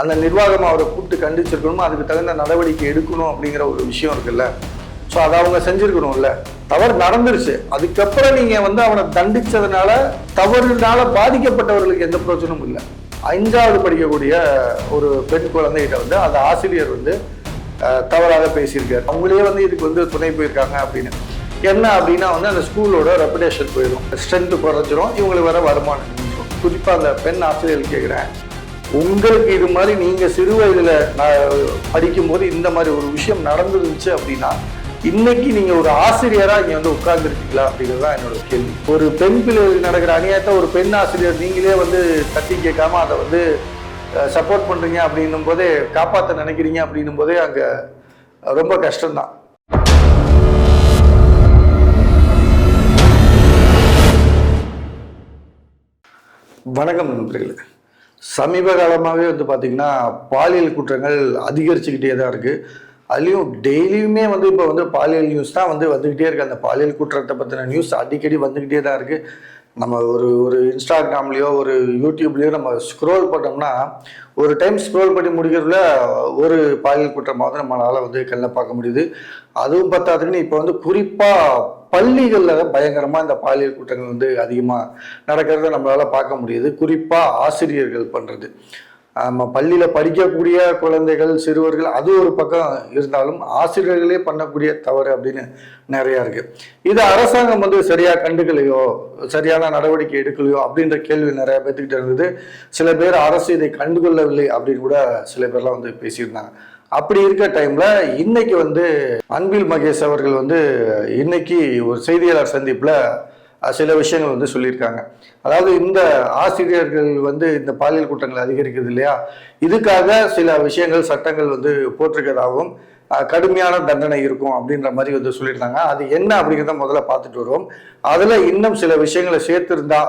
அந்த நிர்வாகம் அவரை கூப்பிட்டு கண்டிச்சிருக்கணும் அதுக்கு தகுந்த நடவடிக்கை எடுக்கணும் அப்படிங்கிற ஒரு விஷயம் இருக்குல்ல. ஸோ அதை அவங்க செஞ்சிருக்கணும்ல. தவறு நடந்துருச்சு. அதுக்கப்புறம் நீங்கள் வந்து அவனை தண்டிச்சதுனால தவறுனால பாதிக்கப்பட்டவர்களுக்கு எந்த பிரச்சனையும் இல்லை. அஞ்சாவது படிக்கக்கூடிய ஒரு பெண் குழந்தைகிட்ட வந்து அந்த ஆசிரியர் வந்து தவறாக பேசியிருக்காரு. அவங்களே வந்து இதுக்கு வந்து துணை போயிருக்காங்க அப்படின்னு. என்ன அப்படின்னா வந்து அந்த ஸ்கூலோட ரெப்புடேஷன் போயிடும். ஸ்ட்ரென்த்து குறைஞ்சிரும். இவங்களுக்கு வர வருமானம் குறிப்பாக அந்த பெண் ஆசிரியர் கேட்குறேன் உங்களுக்கு இது மாதிரி நீங்கள் சிறு வயதில் நான் படிக்கும்போது இந்த மாதிரி ஒரு விஷயம் நடந்துருந்துச்சு அப்படின்னா இன்னைக்கு நீங்கள் ஒரு ஆசிரியராக இங்கே வந்து உட்கார்ந்துருக்கீங்களா அப்படிங்கிறது தான் என்னோட கேள்வி. ஒரு பெண் பிள்ளைகளுக்கு நடக்கிற அநியாயத்தை ஒரு பெண் ஆசிரியர் நீங்களே வந்து தட்டி கேட்காம அதை வந்து சப்போர்ட் பண்ணுறீங்க அப்படின்னும் போதே காப்பாற்ற நினைக்கிறீங்க அப்படின்னும் போதே அங்கே ரொம்ப கஷ்டம்தான். வணக்கம் நண்பர்களே. சமீப காலமாகவே வந்து பார்த்திங்கன்னா பாலியல் குற்றங்கள் அதிகரிச்சுக்கிட்டே தான் இருக்குது அதுலேயும் டெய்லியுமே வந்து இப்போ வந்து பாலியல் நியூஸ் தான் வந்து வந்துக்கிட்டே இருக்குது அந்த பாலியல் குற்றத்தை பற்றின நியூஸ் அடிக்கடி வந்துக்கிட்டே தான் இருக்குது நம்ம ஒரு ஒரு இன்ஸ்டாகிராம்லேயோ ஒரு யூடியூப்லேயோ நம்ம ஸ்க்ரோல் பண்ணோம்னா ஒரு டைம் ஸ்க்ரோல் பண்ணி முடிக்கிறதுல ஒரு பாலியல் குற்றமாக வந்து நம்மளால் வந்து கண்ணில் பார்க்க முடியுது. அதுவும் பத்தாதுக்குன்னு இப்போ வந்து குறிப்பாக பள்ளிகளில் பயங்கரமாக இந்த பாலியல் குற்றங்கள் வந்து அதிகமாக நடக்கிறத நம்மளால் பார்க்க முடியுது. குறிப்பாக ஆசிரியர்கள் பண்ணுறது நம்ம பள்ளியில் படிக்கக்கூடிய குழந்தைகள் சிறுவர்கள் அது ஒரு பக்கம் இருந்தாலும் ஆசிரியர்களே பண்ணக்கூடிய தவறு அப்படின்னு நிறையா இருக்குது இது அரசாங்கம் வந்து சரியாக கண்டுக்கலையோ சரியான நடவடிக்கை எடுக்கலையோ அப்படின்ற கேள்வி நிறைய பேர்த்துக்கிட்ட இருந்தது. சில பேர் அரசு இதை கண்டுகொள்ளவில்லை அப்படின்னு கூட சில பேர்லாம் வந்து பேசியிருந்தாங்க. அப்படி இருக்க டைம்ல இன்னைக்கு வந்து அன்பில் மகேஷ் அவர்கள் வந்து இன்னைக்கு ஒரு செய்தியாளர் சந்திப்புல சில விஷயங்கள் வந்து சொல்லியிருக்காங்க. அதாவது இந்த ஆசிரியர்கள் வந்து இந்த பாலியல் குற்றங்கள் அதிகரிக்குது இல்லையா? இதுக்காக சில விஷயங்கள் சட்டங்கள் வந்து போட்டிருக்கிறதாகவும் கடுமையான தண்டனை இருக்கும் அப்படின்ற மாதிரி வந்து சொல்லியிருந்தாங்க. அது என்ன அப்படிங்கிறத முதல்ல பார்த்துட்டு வருவோம். அதில் இன்னும் சில விஷயங்களை சேர்த்திருந்தா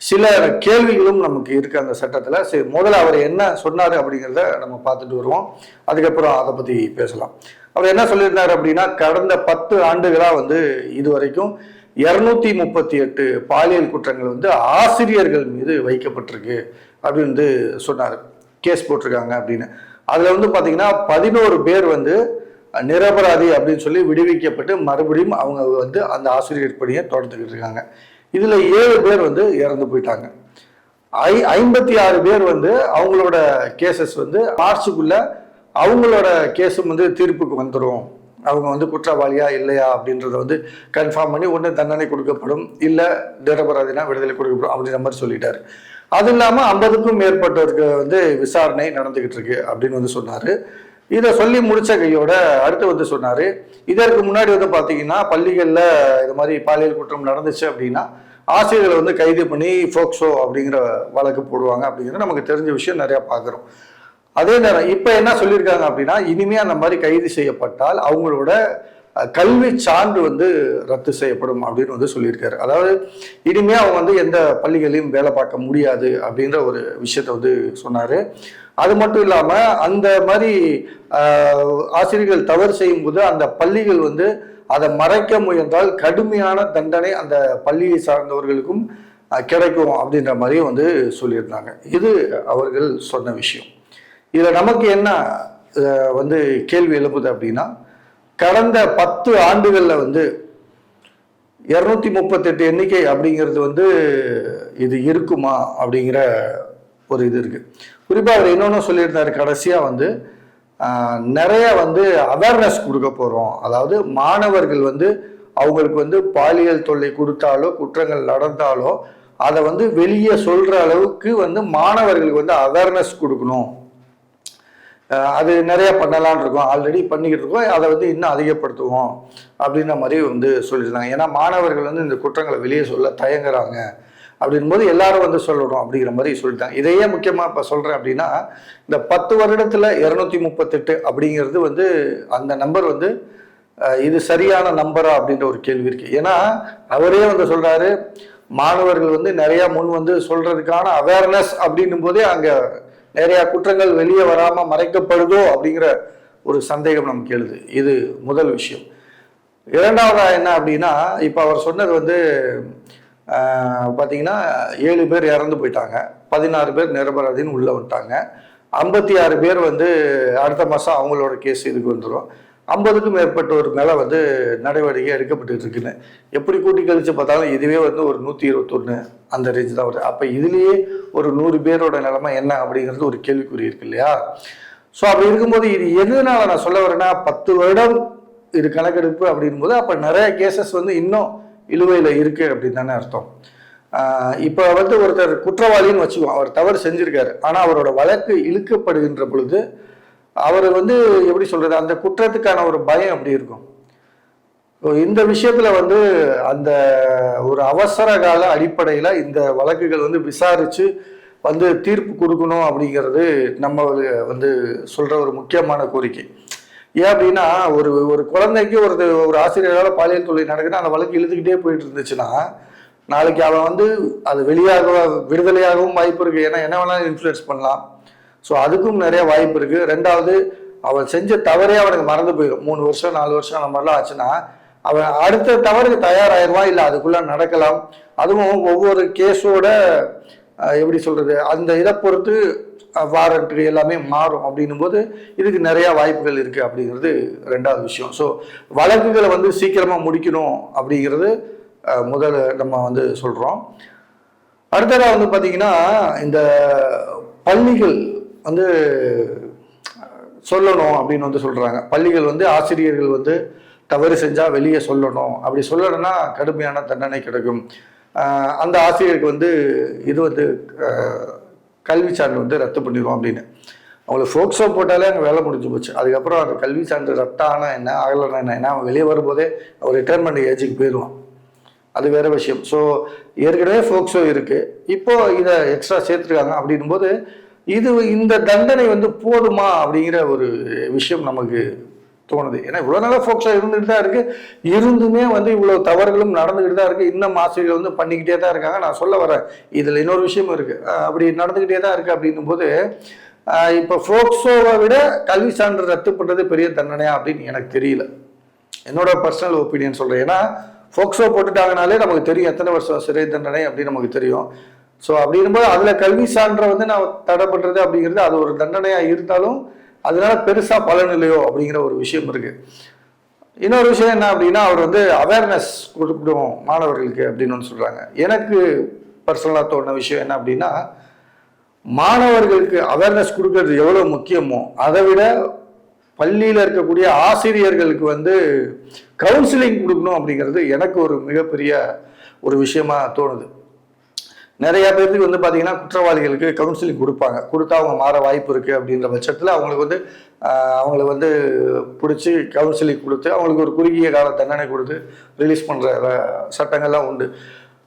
சில கேள்விகளும் நமக்கு இருக்கு அந்த சட்டத்தில். சரி முதல்ல அவர் என்ன சொன்னார் அப்படிங்கிறத நம்ம பார்த்துட்டு வருவோம். அதுக்கப்புறம் அதை பற்றி பேசலாம். அவர் என்ன சொல்லியிருந்தார் அப்படின்னா கடந்த பத்து ஆண்டுகளாக வந்து இது வரைக்கும் இரநூத்தி முப்பத்தி எட்டு பாலியல் குற்றங்கள் வந்து ஆசிரியர்கள் மீது வைக்கப்பட்டிருக்கு அப்படின்னு வந்து சொன்னார். கேஸ் போட்டிருக்காங்க அப்படின்னு. அதில் வந்து பார்த்தீங்கன்னா பதினோரு பேர் வந்து நிரபராதி அப்படின்னு சொல்லி விடுவிக்கப்பட்டு மறுபடியும் அவங்க வந்து அந்த ஆசிரியர் பணியை தொடர்ந்துக்கிட்டு இருக்காங்க. இதில் ஏழு பேர் வந்து இறந்து போயிட்டாங்க. ஐ ஐம்பத்தி ஆறு பேர் வந்து அவங்களோட கேசஸ் வந்து மார்ச்சுக்குள்ள அவங்களோட கேஸும் வந்து தீர்ப்புக்கு வந்துடும் அவங்க வந்து குற்றவாளியா இல்லையா அப்படின்றத வந்து கன்ஃபார்ம் பண்ணி ஒன்று தண்டனை கொடுக்கப்படும். இல்லை நிரபராதினா விடுதலை கொடுக்கப்படும் அப்படின்ற மாதிரி சொல்லிட்டாரு. அது இல்லாமல் ஐம்பதுக்கும் மேற்பட்டவருக்கு வந்து விசாரணை நடந்துகிட்டு இருக்கு அப்படின்னு வந்து சொன்னாரு. இதை சொல்லி முடிச்ச கையோட அடுத்து வந்து சொன்னாரு. இதற்கு முன்னாடி வந்து பார்த்தீங்கன்னா பள்ளிகளில் இது மாதிரி பாலியல் குற்றம் நடந்துச்சு அப்படின்னா ஆசிரியர்களை வந்து கைது பண்ணி ஃபோக்ஸோ அப்படிங்கிற வழக்கு போடுவாங்க அப்படிங்கிறது நமக்கு தெரிஞ்ச விஷயம் நிறையா பார்க்குறோம் அதே நேரம் இப்போ என்ன சொல்லியிருக்காங்க அப்படின்னா இனிமே அந்த மாதிரி கைது செய்யப்பட்டால் அவங்களோட கல்வி சான்று வந்து ரத்து செய்யப்படும் அப்படின்னு வந்து சொல்லியிருக்காரு. அதாவது இனிமே அவங்க வந்து எந்த பள்ளிகளையும் வேலை பார்க்க முடியாது அப்படின்ற ஒரு விஷயத்த வந்து சொன்னாரு. அது மட்டும் இல்லாம அந்த மாதிரி ஆசிரியர்கள் தவறு செய்யும்போது அந்த பள்ளிகள் வந்து அதை மறைக்க முயன்றால் கடுமையான தண்டனை அந்த பள்ளியை சார்ந்தவர்களுக்கும் கிடைக்கும் அப்படின்ற மாதிரியும் வந்து சொல்லியிருந்தாங்க. இது அவர்கள் சொன்ன விஷயம். இதில் நமக்கு என்ன வந்து கேள்வி எழுப்புது அப்படின்னா கடந்த பத்து ஆண்டுகளில் வந்து இரநூத்தி முப்பத்தெட்டு எண்ணிக்கை அப்படிங்கிறது வந்து இது இருக்குமா அப்படிங்கிற ஒரு இது இருக்குது குறிப்பாக அவர் இன்னொன்று சொல்லியிருந்தாரு கடைசியாக வந்து நிறைய வந்து அவேர்னஸ் கொடுக்க போகிறோம் அதாவது மாணவர்கள் வந்து அவங்களுக்கு வந்து பாலியல் தொல்லை கொடுத்தாலோ குற்றங்கள் நடந்தாலோ அதை வந்து வெளியே சொல்கிற அளவுக்கு வந்து மாணவர்களுக்கு வந்து அவேர்னஸ் கொடுக்கணும். அது நிறைய பண்ணலான் இருக்கோம். ஆல்ரெடி பண்ணிக்கிட்டு இருக்கோம். அதை வந்து இன்னும் அதிகப்படுத்துவோம் அப்படின்ற மாதிரி வந்து சொல்லியிருந்தாங்க. ஏன்னா மாணவர்கள் வந்து இந்த குற்றங்களை வெளியே சொல்ல தயங்குறாங்க அப்படின் போது எல்லாரும் வந்து சொல்லணும் அப்படிங்கிற மாதிரி சொல்லிட்டாங்க. இதையே முக்கியமாக இப்போ சொல்கிறேன் அப்படின்னா இந்த பத்து வருடத்தில் இரநூத்தி முப்பத்தெட்டு அப்படிங்கிறது வந்து அந்த நம்பர் வந்து இது சரியான நம்பரா அப்படின்ற ஒரு கேள்வி இருக்கு. ஏன்னா அவரே வந்து சொல்றாரு மாணவர்கள் வந்து நிறைய முன் வந்து சொல்றதுக்கான அவேர்னஸ் அப்படின்னும் போதே அங்கே நிறைய குற்றங்கள் வெளியே வராம மறைக்கப்படுதோ அப்படிங்கிற ஒரு சந்தேகம் நமக்கு எழுது. இது முதல் விஷயம். இரண்டாவதா என்ன அப்படின்னா இப்போ அவர் சொன்னது வந்து பார்த்தீங்கன்னா ஏழு பேர் இறந்து போயிட்டாங்க. பதினாறு பேர் நிரபராதின்னு உள்ளே வந்துட்டாங்க. ஐம்பத்தி ஆறு பேர் வந்து அடுத்த மாதம் அவங்களோட கேஸ் இதுக்கு வந்துடும் ஐம்பதுக்கும் மேற்பட்டவர் மேலே வந்து நடவடிக்கை எடுக்கப்பட்டு இருக்குன்னு. எப்படி கூட்டி கழிச்சு பார்த்தாலும் இதுவே வந்து ஒரு நூற்றி இருபத்தொன்று அந்த ரேஞ்ச் தான் வருது. அப்போ இதுலேயே ஒரு நூறு பேரோட நிலைமை என்ன அப்படிங்கிறது ஒரு கேள்விக்குறி இருக்கு இல்லையா? ஸோ அப்படி இருக்கும்போது இது எதுனால நான் சொல்ல வரேன்னா பத்து வருடம் இது கணக்கெடுப்பு அப்படிங்கும்போது அப்போ நிறைய கேசஸ் வந்து இன்னும் இழுவையில் இருக்கு அப்படின்னு தானே அர்த்தம். இப்போ வந்து ஒருத்தர் குற்றவாளின்னு வச்சுக்குவோம் அவர் தவறு செஞ்சிருக்காரு. ஆனால் அவரோட வழக்கு இழுக்கப்படுகின்ற பொழுது அவர் வந்து எப்படி சொல்றது அந்த குற்றத்துக்கான ஒரு பயம் அப்படி இருக்கும். இந்த விஷயத்துல வந்து அந்த ஒரு அவசர கால அடிப்படையில் இந்த வழக்குகள் வந்து விசாரிச்சு வந்து தீர்ப்பு கொடுக்கணும் அப்படிங்கிறது நம்ம வந்து சொல்ற ஒரு முக்கியமான கோரிக்கை. ஏன் அப்படின்னா ஒரு ஒரு குழந்தைக்கு ஒரு ஒரு ஆசிரியரால் பாலியல் தொழில் நடக்குதுன்னா அந்த வழக்கு இழுத்துக்கிட்டே போயிட்டு இருந்துச்சுன்னா நாளைக்கு அவன் வந்து அது வெளியாக விடுதலையாகவும் வாய்ப்பு இருக்கு. ஏன்னா என்ன வேணாலும் இன்ஃப்ளூயன்ஸ் பண்ணலாம். ஸோ அதுக்கும் நிறைய வாய்ப்பு இருக்கு. ரெண்டாவது அவன் செஞ்ச தவறே அவனுக்கு மறந்து போயிடும். மூணு வருஷம் நாலு வருஷம் அந்த மாதிரிலாம் ஆச்சுன்னா அவன் அடுத்த தவறுக்கு தயாராகிடுவான் இல்லை அதுக்குள்ள நடக்கலாம். அதுவும் ஒவ்வொரு கேஸோட எப்படி சொல்றது அந்த இதை பொறுத்து வாரண்ட் எல்லாமே மாறும். அப்படின்னும் போது இதுக்கு நிறைய வாய்ப்புகள் இருக்கு அப்படிங்கிறது ரெண்டாவது விஷயம். ஸோ வழக்குகளை வந்து சீக்கிரமா முடிக்கணும் அப்படிங்கிறது முதல்ல நம்ம வந்து சொல்றோம். அடுத்ததாக வந்து பார்த்தீங்கன்னா இந்த பள்ளிகள் வந்து சொல்லணும் அப்படின்னு வந்து சொல்கிறாங்க பள்ளிகள் வந்து ஆசிரியர்கள் வந்து தவறு செஞ்சால் வெளியே சொல்லணும். அப்படி சொல்லணும்னா கடுமையான தண்டனை கிடைக்கும். அந்த ஆசிரியருக்கு வந்து இது வந்து கல்வி சான்று வந்து ரத்து பண்ணிடுவோம் அப்படின்னு. அவங்களுக்கு ஃபோக்ஸோ போட்டாலே அங்கே வேலை முடிஞ்சு போச்சு. அதுக்கப்புறம் அந்த கல்வி சான்று ரத்தானா என்ன ஆகலைன்னா என்ன? ஏன்னா அவன் வெளியே வரும்போதே அவர் ரிட்டைர்மெண்ட் ஏஜுக்கு போயிடுவான். அது வேற விஷயம். ஸோ ஏற்கனவே ஃபோக்ஸோ இருக்குது இப்போது இதை எக்ஸ்ட்ரா சேர்த்துருக்காங்க அப்படின்னும் போது இது இந்த தண்டனை வந்து போதுமா அப்படிங்கிற ஒரு விஷயம் நமக்கு தோணுது. ஏன்னா இவ்வளோ நாளாக ஃபோக்ஸோ இருந்துகிட்டு தான் இருக்கு. இருந்துமே வந்து இவ்வளோ தவறுகளும் நடந்துக்கிட்டு தான் இருக்கு. இன்னும் ஆசிரியர்கள் வந்து பண்ணிக்கிட்டே தான் இருக்காங்க. நான் சொல்ல வரேன். இதில் இன்னொரு விஷயமும் இருக்கு. அப்படி நடந்துக்கிட்டே தான் இருக்கு அப்படின்னும் போது இப்போ ஃபோக்ஸோவை விட கல்வி சான்று ரத்து பண்ணுறது பெரிய தண்டனையா அப்படின்னு எனக்கு தெரியல. என்னோட பர்சனல் ஒப்பீனியன் சொல்றேன். ஏன்னா ஃபோக்ஸோ போட்டுட்டாங்கனாலே நமக்கு தெரியும் எத்தனை வருஷம் சிறை தண்டனை அப்படின்னு நமக்கு தெரியும். ஸோ அப்படிங்கும்போது அதில் கல்வி சான்றை வந்து நான் தடை பண்ணுறது அப்படிங்கிறது அது ஒரு தண்டனையாக இருந்தாலும் அதனால பெருசாக பலன் இல்லையோ அப்படிங்கிற ஒரு விஷயம் இருக்குது இன்னொரு விஷயம் என்ன அப்படின்னா அவர் வந்து அவேர்னஸ் கொடுக்கணும் மாணவர்களுக்கு அப்படின்னு ஒன்று சொல்கிறாங்க எனக்கு பர்சனலாக தோணுன விஷயம் என்ன அப்படின்னா மாணவர்களுக்கு அவேர்னஸ் கொடுக்கறது எவ்வளோ முக்கியமோ அதை விட பள்ளியில் இருக்கக்கூடிய ஆசிரியர்களுக்கு வந்து கவுன்சிலிங் கொடுக்கணும் அப்படிங்கிறது எனக்கு ஒரு மிகப்பெரிய ஒரு விஷயமா தோணுது. நிறைய பேருக்கு வந்து பார்த்தீங்கன்னா குற்றவாளிகளுக்கு கவுன்சிலிங் கொடுப்பாங்க. கொடுத்தா அவங்க மாற வாய்ப்பு இருக்குது அப்படின்ற பட்சத்தில் அவங்களுக்கு வந்து அவங்கள வந்து பிடிச்சி கவுன்சிலிங் கொடுத்து அவங்களுக்கு ஒரு குறுகிய கால தண்டனை கொடுத்து ரிலீஸ் பண்ணுற சட்டங்கள்லாம் உண்டு.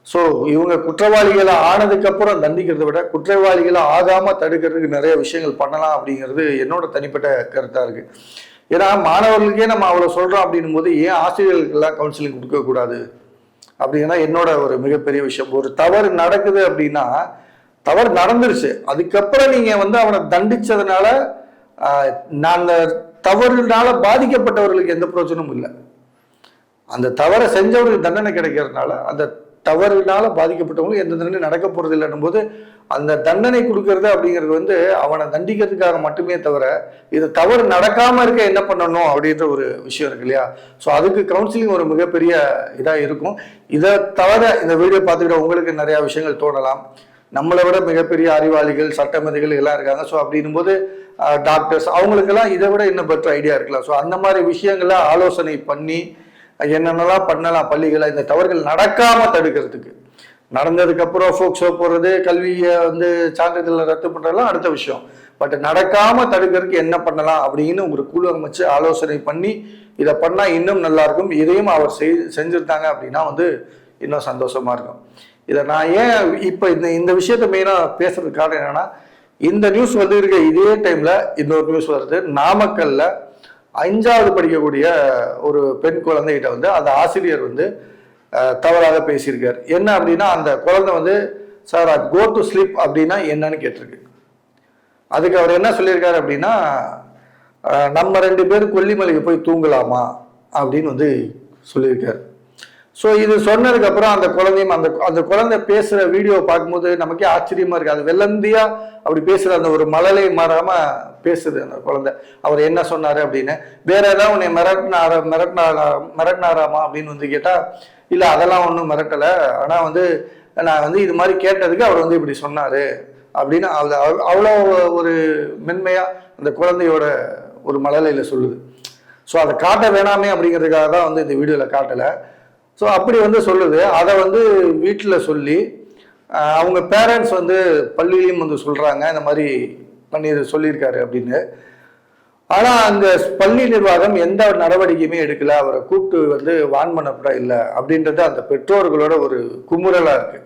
ஸோ இவங்க குற்றவாளிகளை ஆனதுக்கப்புறம் தண்டிக்கிறத விட குற்றவாளிகளை ஆகாமல் தடுக்கிறதுக்கு நிறைய விஷயங்கள் பண்ணலாம் அப்படிங்கிறது என்னோட தனிப்பட்ட கருத்தாக இருக்குது ஏன்னா மாணவர்களுக்கே நம்ம அவ்வளோ சொல்கிறோம் அப்படின்னும் போது ஏன் ஆசிரியர்களுக்கெல்லாம் கவுன்சிலிங் கொடுக்கக்கூடாது? அப்படின்னா என்னோட ஒரு மிகப்பெரிய விஷயம். ஒரு தவறு நடக்குது அப்படின்னா தவறு நடந்துருச்சு. அதுக்கப்புறம் நீங்க வந்து அவனை தண்டிச்சதுனால ஆஹ், நான் அந்த தவறுனால பாதிக்கப்பட்டவர்களுக்கு எந்த பிரயோஜனமும் இல்லை. அந்த தவறை செஞ்சவர்களுக்கு தண்டனை கிடைக்கிறதுனால அந்த தவறுனால பாதிக்கப்பட்டவங்களுக்கு எந்த தண்டனை நடக்க போறது இல்லைன்னும் போது அந்த தண்டனை கொடுக்கறது அப்படிங்கிறது வந்து அவனை தண்டிக்கிறதுக்காக மட்டுமே தவிர இது தவறு நடக்காம இருக்க என்ன பண்ணணும் அப்படின்ற ஒரு விஷயம் இருக்கு இல்லையா? ஸோ அதுக்கு கவுன்சிலிங் ஒரு மிகப்பெரிய இதாக இருக்கும். இதை தவிர இந்த வீடியோ பார்த்துக்கிட்ட உங்களுக்கு நிறைய விஷயங்கள் தோணலாம். நம்மளை விட மிகப்பெரிய அறிவாளிகள் சட்டமதிகள் எல்லாம் இருக்காங்க. ஸோ அப்படின்னும் போது டாக்டர்ஸ் அவங்களுக்கெல்லாம் இதை விட இன்னும் பெற்ற ஐடியா இருக்கலாம். ஸோ அந்த மாதிரி விஷயங்களை ஆலோசனை பண்ணி என்னென்னலாம் பண்ணலாம் பள்ளிகளை இந்த தவறுகள் நடக்காம தடுக்கிறதுக்கு. நடந்ததுக்கு அப்புறம் ஃபோக்ஸோ போடுறது கல்வியை வந்து சான்றிதழை ரத்து பண்ணுறதுலாம் அடுத்த விஷயம். பட் நடக்காம தடுக்கிறதுக்கு என்ன பண்ணலாம் அப்படின்னு ஒரு குழு அமைச்சு ஆலோசனை பண்ணி இதை பண்ணால் இன்னும் நல்லா இருக்கும். இதையும் அவர் செய் செஞ்சுருந்தாங்க அப்படின்னா வந்து இன்னும் சந்தோஷமா இருக்கும். இதை நான் ஏன் இப்போ இந்த இந்த விஷயத்த மெயினாக பேசுறதுக்கு காரணம் என்னன்னா இந்த நியூஸ் வந்து இருக்க இதே டைம்ல இன்னொரு நியூஸ் வருது. நாமக்கல்ல அஞ்சாவது படிக்கக்கூடிய ஒரு பெண் குழந்தைகிட்ட வந்து அந்த ஆசிரியர் வந்து தவறாக பேசியிருக்கார். என்ன அப்படின்னா அந்த குழந்தை வந்து சார் கோ டு ஸ்லீப் அப்படின்னா என்னன்னு கேட்டிருக்கு. அதுக்கு அவர் என்ன சொல்லியிருக்காரு அப்படின்னா நம்ம ரெண்டு பேரும் கொல்லிமலைக்கு போய் தூங்கலாமா? அப்படின்னு வந்து சொல்லியிருக்காரு. ஸோ இது சொன்னதுக்கு அப்புறம் அந்த குழந்தையும் அந்த அந்த குழந்தை பேசுகிற வீடியோ பார்க்கும்போது நமக்கே ஆச்சரியமாக இருக்குது அது வெள்ளந்தியாக அப்படி பேசுகிற அந்த ஒரு மழலை மாறாமல் பேசுது அந்த குழந்தை. அவர் என்ன சொன்னார் அப்படின்னு வேற ஏதாவது உன்னை மிரட்டினாரா மிரட்டினாரா மிரட்டினாராமா? அப்படின்னு வந்து கேட்டால் இல்லை அதெல்லாம் ஒன்றும் மிரட்டலை. ஆனால் வந்து நான் வந்து இது மாதிரி கேட்டதுக்கு அவர் வந்து இப்படி சொன்னார் அப்படின்னு அது அவ்வளோ ஒரு மென்மையாக அந்த குழந்தையோட ஒரு மழலையில் சொல்லுது. ஸோ அதை காட்ட வேணாமே அப்படிங்கிறதுக்காக தான் வந்து இந்த வீடியோவில் காட்டலை. ஸோ அப்படி வந்து சொல்லுது. அதை வந்து வீட்டில் சொல்லி அவங்க பேரண்ட்ஸ் வந்து பள்ளியிலையும் வந்து சொல்கிறாங்க இந்த மாதிரி பண்ணி சொல்லியிருக்காரு அப்படின்னு. ஆனால் அந்த பள்ளி நிர்வாகம் எந்த நடவடிக்கையுமே எடுக்கல. அவரை கூப்பிட்டு வந்து வான் பண்ணப்பட இல்லை. அப்படின்றது அந்த பெற்றோர்களோட ஒரு குமுறலாக இருக்கு.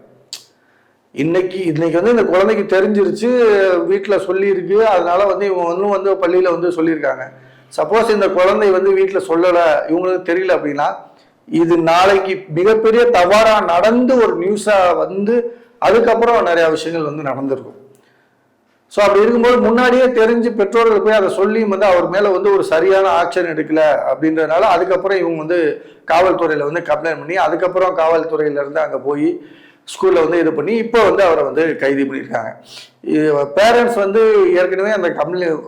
இன்னைக்கு இன்னைக்கு வந்து இந்த குழந்தைக்கு தெரிஞ்சிருச்சு வீட்டில் சொல்லியிருக்கு. அதனால வந்து இவங்க இன்னும் வந்து பள்ளியில் வந்து சொல்லியிருக்காங்க. சப்போஸ் இந்த குழந்தை வந்து வீட்டில் சொல்லலை இவங்களுக்கு தெரியல அப்படின்னா இது நாளைக்கு மிகப்பெரிய தவறாக நடந்து ஒரு நியூஸாக வந்து அதுக்கப்புறம் நிறைய விஷயங்கள் வந்து நடந்திருக்கும். ஸோ அப்படி இருக்கும்போது முன்னாடியே தெரிஞ்சு பெற்றோர்கள் போய் அதை சொல்லியும் வந்து அவர் மேலே வந்து ஒரு சரியான ஆக்ஷன் எடுக்கல அப்படின்றதுனால அதுக்கப்புறம் இவங்க வந்து காவல்துறையில் வந்து கம்ப்ளைண்ட் பண்ணி அதுக்கப்புறம் காவல்துறையிலேருந்து அங்கே போய் ஸ்கூலில் வந்து இது பண்ணி இப்போ வந்து அவரை வந்து கைது பண்ணியிருக்காங்க. இது பேரண்ட்ஸ் வந்து ஏற்கனவே அந்த கம்ப்ளைண்ட்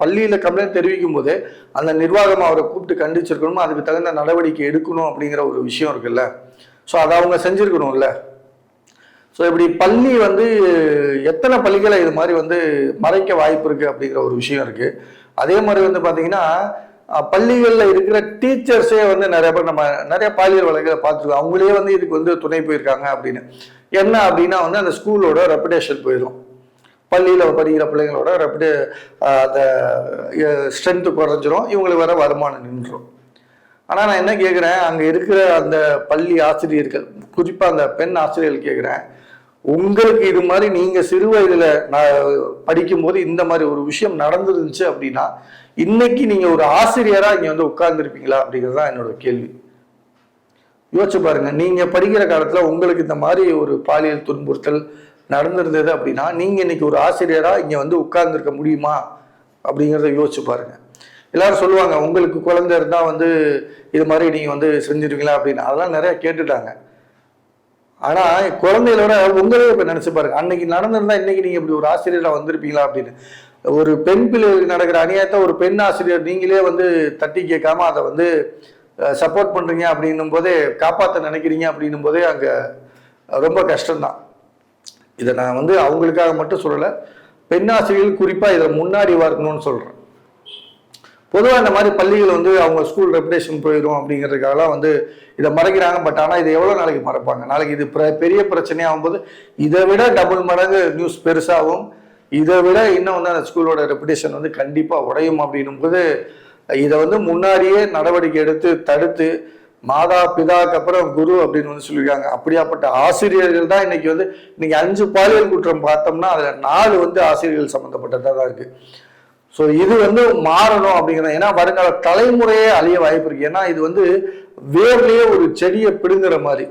பள்ளியில் கம்ப்ளைண்ட் தெரிவிக்கும் போது அந்த நிர்வாகம் அவரை கூப்பிட்டு கண்டிச்சிருக்கணும் அதுக்கு தகுந்த நடவடிக்கை எடுக்கணும் அப்படிங்கிற ஒரு விஷயம் இருக்குல்ல. ஸோ அதை அவங்க செஞ்சுருக்கணும்ல. ஸோ இப்படி பள்ளி வந்து எத்தனை பள்ளிகளை இது மாதிரி வந்து மறைக்க வாய்ப்பு இருக்குது அப்படிங்கிற ஒரு விஷயம் இருக்குது அதே மாதிரி வந்து பார்த்தீங்கன்னா பள்ளிகளில் இருக்கிற டீச்சர்ஸே வந்து நிறைய பேர் நம்ம நிறைய பாலியல் வழக்குகளை பார்த்துருக்கோம். அவங்களே வந்து இதுக்கு வந்து துணை போயிருக்காங்க அப்படின்னு. என்ன அப்படின்னா வந்து அந்த ஸ்கூலோட ரெப்புடேஷன் போயிடும் பள்ளியில் படிக்கிற பிள்ளைங்களோட ரெப்புடே அந்த ஸ்ட்ரென்த்து குறைஞ்சிரும். இவங்களுக்கு வர வருமானம் நின்றுடும் ஆனால் நான் என்ன கேட்குறேன் அங்கே இருக்கிற அந்த பள்ளி ஆசிரியர்கள் குறிப்பாக அந்த பெண் ஆசிரியர்கள் கேட்குறேன் உங்களுக்கு இது மாதிரி நீங்கள் சிறு வயதில் நான் படிக்கும்போது இந்த மாதிரி ஒரு விஷயம் நடந்துருந்துச்சு அப்படின்னா இன்னைக்கு நீங்கள் ஒரு ஆசிரியராக இங்கே வந்து உட்கார்ந்துருப்பீங்களா அப்படிங்கிறது தான் என்னோட கேள்வி. யோசிச்சு பாருங்க நீங்க படிக்கிற காலத்துல உங்களுக்கு இந்த மாதிரி ஒரு பாலியல் துன்புறுத்தல் நடந்திருந்தது அப்படின்னா நீங்க இன்னைக்கு ஒரு ஆசிரியரா இங்க வந்து உட்கார்ந்துருக்க முடியுமா அப்படிங்கிறத யோசிச்சு பாருங்க. எல்லாரும் சொல்லுவாங்க உங்களுக்கு குழந்தை இருந்தா வந்து இது மாதிரி நீங்க வந்து செஞ்சிருவீங்களா? அப்படின்னு. அதெல்லாம் நிறைய கேட்டுட்டாங்க. ஆனா குழந்தைகளோட உங்களே இப்ப நினைச்சு பாருங்க. அன்னைக்கு நடந்திருந்தா இன்னைக்கு நீங்க இப்படி ஒரு ஆசிரியரா வந்திருப்பீங்களா அப்படின்னு. ஒரு பெண் பிள்ளைகளுக்கு நடக்கிற அநியாயத்தை ஒரு பெண் ஆசிரியர் நீங்களே வந்து தட்டி கேட்காம அதை வந்து சப்போர்ட் பண்றீங்க அப்படின்னும் போதே காப்பாற்ற நினைக்கிறீங்க அப்படின்னும் போதே அங்க ரொம்ப கஷ்டம்தான். இதை நான் வந்து அவங்களுக்காக மட்டும் சொல்லலை பெண் ஆசிரியர்கள் குறிப்பா இதை முன்னாடி வரணும்னு சொல்றேன். பொதுவாக இந்த மாதிரி பள்ளிகள் வந்து அவங்க ஸ்கூல் ரெப்புடேஷன் போயிடும் அப்படிங்கிறதுக்காகலாம் வந்து இதை மறைக்கிறாங்க. பட் ஆனால் இதை எவ்வளோ நாளைக்கு மறைப்பாங்க? நாளைக்கு இது பிர- பெரிய பிரச்சனையாகும் இதை விட டபுள் மடங்கு நியூஸ் பெருசாகும். இதை விட இன்னும் வந்து அந்த ஸ்கூலோட ரெப்புடேஷன் வந்து கண்டிப்பாக உடையும் அப்படின்னும் போது இதை வந்து முன்னாடியே நடவடிக்கை எடுத்து தடுத்து மாதா பிதாக்கு அப்புறம் குரு அப்படின்னு வந்து சொல்லியிருக்காங்க. அப்படியாப்பட்ட ஆசிரியர்கள் தான் இன்னைக்கு வந்து இன்னைக்கு அஞ்சு பாலியல் குற்றம் பார்த்தோம்னா அதில் நாலு வந்து ஆசிரியர்கள் சம்மந்தப்பட்டதாக தான் இருக்குது ஸோ இது வந்து மாறணும் அப்படிங்கிறது ஏன்னா வருங்கால தலைமுறையே அழிய வாய்ப்பு இருக்கு. ஏன்னா இது வந்து வேர்லேயே ஒரு செடியை பிடுங்குற மாதிரி.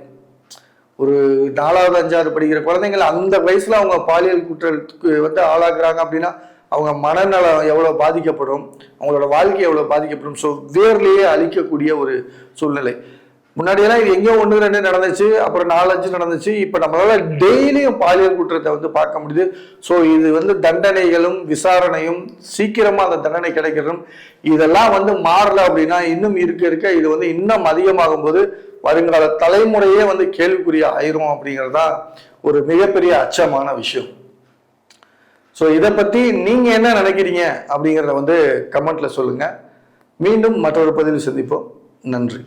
ஒரு நாலாவது அஞ்சாவது படிக்கிற குழந்தைங்கள அந்த வயசுல அவங்க பாலியல் குற்றத்துக்கு வந்து ஆளாக்குறாங்க அப்படின்னா அவங்க மனநலம் எவ்வளோ பாதிக்கப்படும் அவங்களோட வாழ்க்கை எவ்வளோ பாதிக்கப்படும். ஸோ வேர்லேயே அழிக்கக்கூடிய ஒரு சூழ்நிலை. முன்னாடியெல்லாம் இது எங்கேயோ ஒன்று ரெண்டு நடந்துச்சு அப்புறம் நாலஞ்சு நடந்துச்சு. இப்போ நம்மளால டெய்லியும் பாலியல் குற்றத்தை வந்து பார்க்க முடியுது. ஸோ இது வந்து தண்டனைகளும் விசாரணையும் சீக்கிரமாக அந்த தண்டனை கிடைக்கிறதும் இதெல்லாம் வந்து மாறல அப்படின்னா இன்னும் இருக்க இருக்க இது வந்து இன்னும் அதிகமாகும் போது வருங்கால தலைமுறையே வந்து கேள்விக்குரிய ஆயிரும் அப்படிங்கிறது ஒரு மிகப்பெரிய அச்சமான விஷயம். ஸோ இதை பற்றி நீங்கள் என்ன நினைக்கிறீங்க அப்படிங்கிறத வந்து கமெண்ட்ல சொல்லுங்க. மீண்டும் மற்றொரு பதிவில் சந்திப்போம். நன்றி.